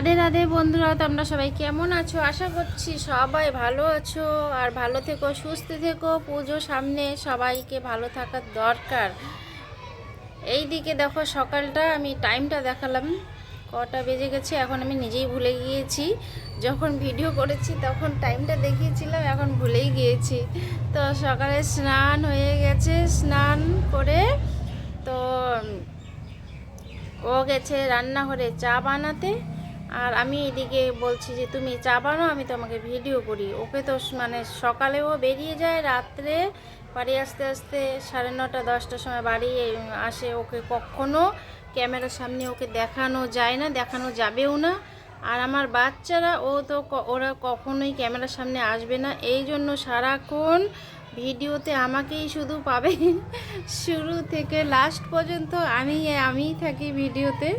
রাধে রাধে বন্ধুরা, তোমরা সবাই কেমন আছো? আশা করছি সবাই ভালো আছো। আর ভালো থেকো, সুস্থ থেকো। পুজো সামনে সবাইকে ভালো থাকার দরকার। এই দিকে দেখো সকালটা, আমি টাইমটা দেখালাম। কটা বেজে গেছে, এখন আমি নিজেই ভুলে গিয়েছি। যখন ভিডিও করেছি, তখন টাইমটা দেখিয়েছিলাম, এখন ভুলেই গিয়েছি। তো সকালে স্নান হয়ে গেছে, স্নান করে তো ও গেছে রান্নাঘরে চা বানাতে। আর আমি এদিকে বলছি যে, তুমি চা বানাও, আমি তোমাকে ভিডিও করি। ওকে তো মানে সকালেও বেরিয়ে যায় রাত্রে, বাড়ি আসতে আসতে সাড়ে নটা, দশটার সময় বাড়ি আসে ওকে কখনো। ক্যামেরার সামনে ওকে দেখানো যায় না, দেখানো যাবেও না। আর আমার বাচ্চারা, ও তো ওরা কখনোই ক্যামেরার সামনে আসবে না। এই জন্য সারাক্ষণ ভিডিওতে আমাকেই শুধু পাবে। শুরু থেকে লাস্ট পর্যন্ত আমি, আমিই থাকি ভিডিওতে।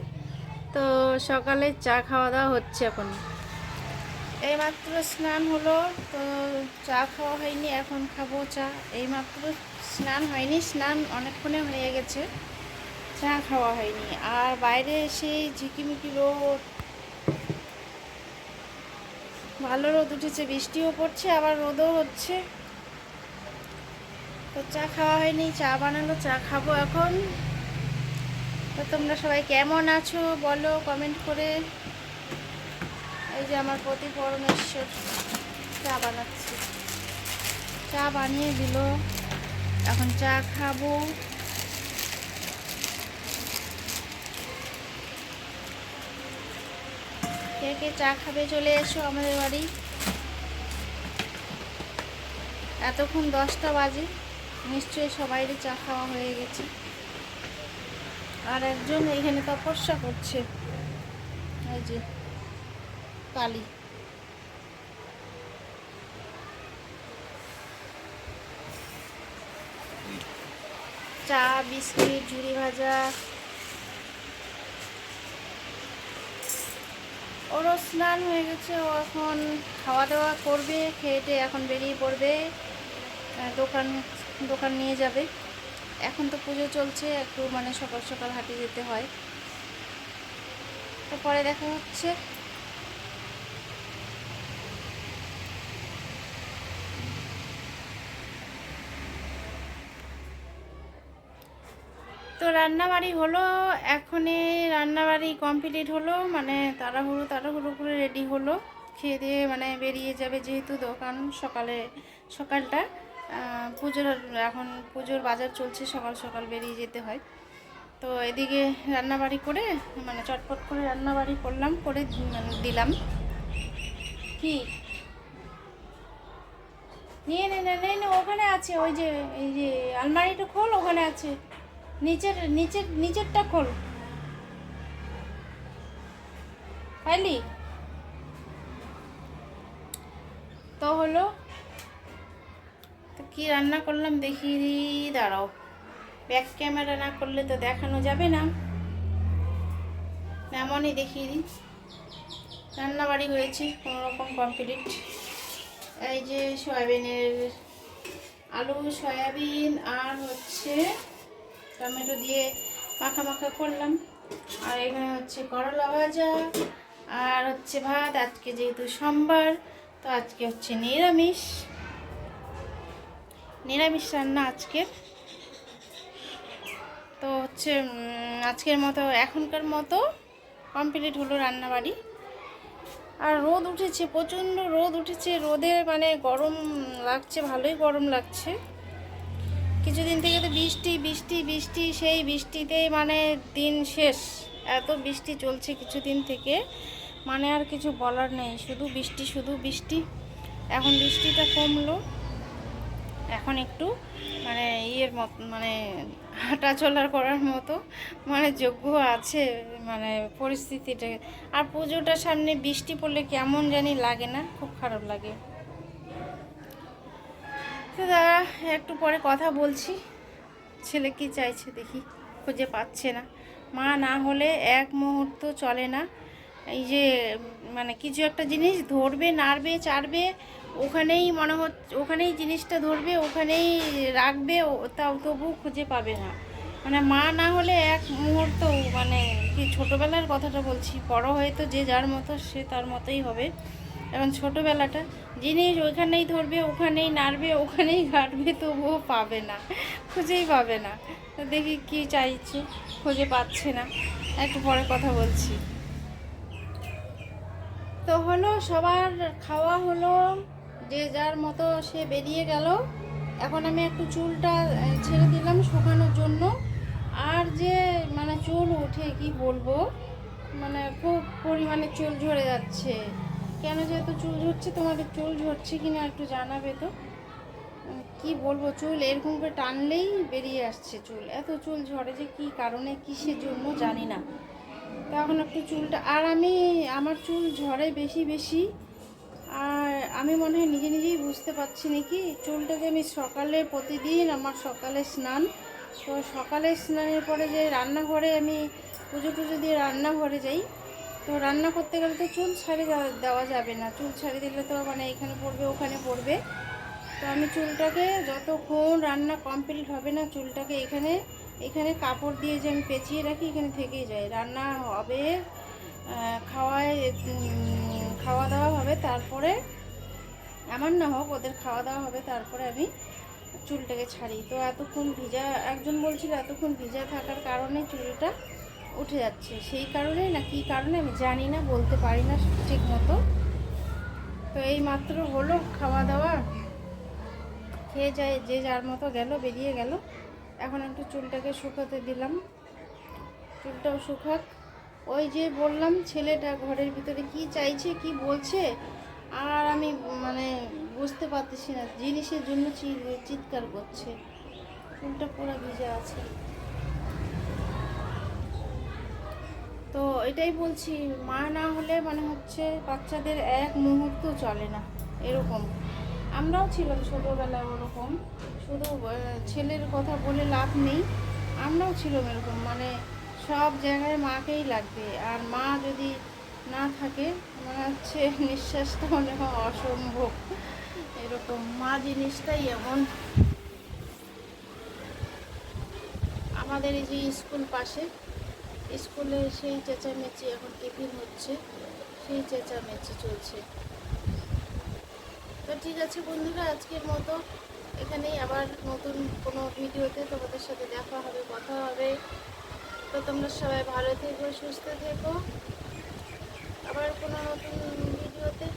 তো সকালে চা খাওয়া দাওয়া হচ্ছে এখন। এইমাত্র স্নান হলো, তো চা খাওয়া হয়নি, এখন খাব চা। এইমাত্র স্নান হয়নি, স্নান অনেকক্ষণে হয়ে গেছে, চা খাওয়া হয়নি। আর বাইরে এসে ঝিকিমিকি রোদ। ভালো রোদ উঠেছে, বৃষ্টিও পড়ছে, আবার রোদও হচ্ছে। তো চা খাওয়া হয়নি, চা বানালো, চা খাব এখন। তো তোমরা সবাই কেমন আছো? বলো কমেন্ট করে। এই যে আমার প্রতি পরমেশ্বর চা বানাচ্ছি। চা বানিয়ে দিল। এখন চা খাব। কে কে চা খাবে চলে এসো আমাদের বাড়ি। এতক্ষণ দশটা বাজে। নিশ্চয়ই সবাইরই চা খাওয়া হয়ে গেছে। আর একজন এখানে তপস্যা করছে। এই যে, কালী। চা, বিস্কিট, ঝুড়ি ভাজা। ওরও স্নান হয়ে গেছে, ও এখন খাওয়া দাওয়া করবে খেয়ে এখন বেরিয়ে পড়বে। দোকান দোকান নিয়ে যাবে। এখন তো পুজো চলছে, একটু মানে সকাল সকাল হাঁটে যেতে হয়। তো পরে দেখা হচ্ছে। তো রান্নাবাড়ি হলো, এখনই রান্নাবাড়ি কমপ্লিট হলো মানে তাড়াহুড়ো তাড়াহুড়ো করে রেডি হলো। খেয়ে দিয়ে মানে বেরিয়ে যাবে যেহেতু দোকান সকালে, সকালটা। পুজোর এখন পুজোর বাজার চলছে, সকাল সকাল বেরিয়ে যেতে হয়। তো এদিকে রান্নাবাড়ি করে মানে চটপট করে রান্নাবাড়ি করলাম, করে মানে দিলাম। কি? নিয়ে নে নে নে, ওখানে আছে, ওই যে, এই যে আলমারিটা খোল, ওখানে আছে। নিচের নিচের, নিচেরটা খোল। পাইলি? তো হলো তো কি রান্না করলাম দেখি, দাঁড়াও। ব্যাক ক্যামেরা না করলে তো দেখানো যাবে না। এমনই দেখিয়ে দিই। রান্নাবাড়ি হয়েছে কোনো রকম কমপ্লিট এই যে সয়াবিনের আলু, সয়াবিন আর হচ্ছে টমেটো দিয়ে মাখা মাখা করলাম। আর এখানে হচ্ছে করলা ভাজা আর হচ্ছে ভাত, আজকে যেহেতু সোমবার, তো আজকে হচ্ছে নিরামিষ। নিরামিষ রান্না আজকের। তো হচ্ছে আজকের মতো, এখনকার মতো কমপ্লিট হলো রান্নাবাড়ি। আর রোদ উঠেছে, প্রচণ্ড রোদ উঠেছে। রোদে মানে গরম লাগছে, ভালোই গরম লাগছে। কিছুদিন থেকে তো বৃষ্টি বৃষ্টি বৃষ্টি, সেই বৃষ্টিতেই মানে দিন শেষ। এত বৃষ্টি চলছে কিছুদিন থেকে। মানে আর কিছু বলার নেই, শুধু বৃষ্টি শুধু বৃষ্টি। এখন বৃষ্টিটা কমলো। এখন একটু মানে ইয়ের মত মানে হাঁটা চলার করার মতো মানে যোগ্য আছে মানে পরিস্থিতিটা আর পুজোটার সামনে বৃষ্টি পড়লে কেমন জানি লাগে না, খুব খারাপ লাগে। তো দাদা, একটু পরে কথা বলছি। ছেলে কি চাইছে দেখি, খুঁজে পাচ্ছে না। মা না হলে এক মুহূর্ত চলে না। এই যে মানে কিছু একটা জিনিস ধরবে, নাড়বে, চাড়বে ওখানেই মনে হচ্ছে ওখানেই জিনিসটা ধরবে, ওখানেই রাখবে তাও তবু খুঁজে পাবে না। মানে মা না হলে এক মুহূর্ত মানে কি ছোটোবেলার কথাটা বলছি, বড় হয়ে তো যে যার মতো সে তার মতোই হবে। এখন ছোটোবেলাটা, জিনিস ওইখানেই ধরবে, ওখানেই নাড়বে, ওখানেই ঘাটবে, তবুও পাবে না, খুঁজেই পাবে না। দেখি কি চাইছে, খুঁজে পাচ্ছে না। একটু পরে কথা বলছি। তো হলো, সবার খাওয়া হলো যে যার মতো সে বেরিয়ে গেল। এখন আমি একটু চুলটা ছেড়ে দিলাম শুকানোর জন্য। আর যে মানে চুল উঠে, কি বলব? মানে খুব পরিমাণে চুল ঝরে যাচ্ছে। কেন যেহেতু চুল ঝরছে, তোমাদের চুল ঝরছে কি না একটু জানাবে তো? কি বলব, চুল এরকম করে টানলেই বেরিয়ে আসছে চুল। এত চুল ঝরে যে কি কারণে, কিসের জন্য জানি না। তো এখন একটু চুলটা, আর আমি, আমার চুল ঝরে বেশি বেশি। আর আমি মনে হয় নিজে নিজেই বুঝতে পারছি নাকি চুলটাকে আমি সকালে প্রতিদিন আমার সকালে স্নান, তো সকালে স্নানের পরে যে রান্নাঘরে আমি পুজো টুজো দিয়ে রান্নাঘরে যাই, তো রান্না করতে গেলে তো চুল ছাড়ি দেওয়া- যাবে না। চুল ছাড়ি দিলে তো মানে এখানে পড়বে, ওখানে পড়বে। তো আমি চুলটাকে যতক্ষণ রান্না কমপ্লিট হবে না, চুলটাকে এখানে এখানে কাপড় দিয়ে যে আমি পেঁচিয়ে রাখি, এখানে থেকেই যায়। রান্না হবে খাওয়ায় খাওয়া দাওয়া হবে, তারপরে আমার না হোক, ওদের খাওয়া দাওয়া হবে, তারপরে আমি চুলটাকে ছাড়ি। তো এতক্ষণ ভিজা, একজন বলছিল এতক্ষণ ভিজা থাকার কারণে চুলটা উঠে যাচ্ছে। সেই কারণে না, কী কারণে আমি জানি না, বলতে পারি না ঠিক মতো তো এই মাত্র হলো খাওয়া দাওয়া। খেয়ে যায়, যে যার মতো গেল, বেরিয়ে গেল। এখন একটু চুলটাকে শুকাতে দিলাম। চুলটাও শুকাক। ওই যে বললাম, ছেলেটা ঘরের ভিতরে কি চাইছে, কি বলছে আর আমি মানে বুঝতে পারতেছি না, জিনিসের জন্য চিৎকার করছে। চুলটা পুরো ভিজে আছে। তো এটাই বলছি, মা না হলে মানে হচ্ছে বাচ্চাদের এক মুহূর্ত চলে না, এরকম। আমরাও ছিলাম ছোটোবেলায় ওরকম। শুধু ছেলের কথা বলে লাভ নেই, আমরাও ছিলাম এরকম। মানে সব জায়গায় মাকেই লাগবে। আর মা যদি না থাকে, মনে হচ্ছে নিঃশ্বাসটা মনে হয় অসম্ভব। এরকম মা জিনিসটাই এমন। আমাদের এই যে স্কুল পাশে, স্কুলে সেই চেঁচামেচি এখন টিফিন হচ্ছে, সেই চেঁচামেচি চলছে। তো ঠিক আছে বন্ধুরা, আজকের মতো এখানেই আবার নতুন কোনো ভিডিওতে তোমাদের সাথে দেখা হবে, কথা হবে। তো তোমরা সবাই ভালো থেকো, সুস্থ থেকো। আবার কোনো নতুন ভিডিওতে